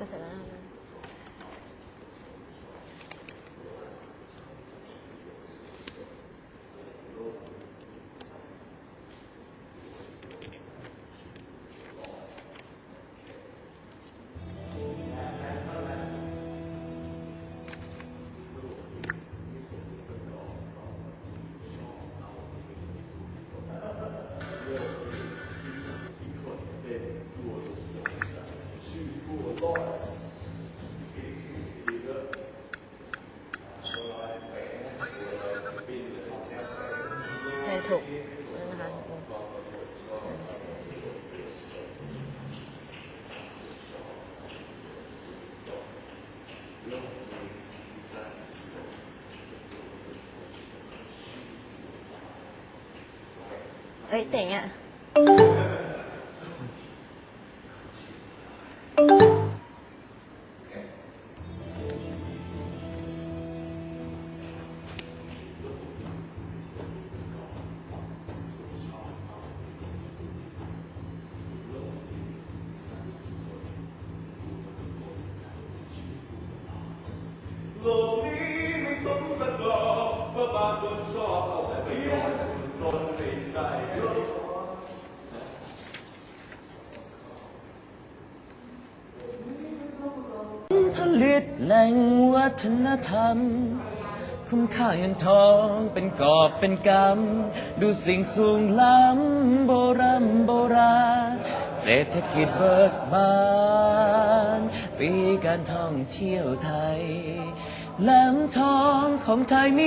จะเส ร็จแล้วนะ โลกนี้ไม่สมกันหรอกเมื่อบางคนชอบเอาแต่ไปย้อนตนในใจผลิตแหล่งวัฒนธรรม คุ้มค่าเงินทองเป็นกอบเป็นกำ ดูสิ่งสูงล้ำโบราณโบราณเศรษฐกิจเบิกบาน ปีการท่องเที่ยวไทยแหลมทองของไทยมี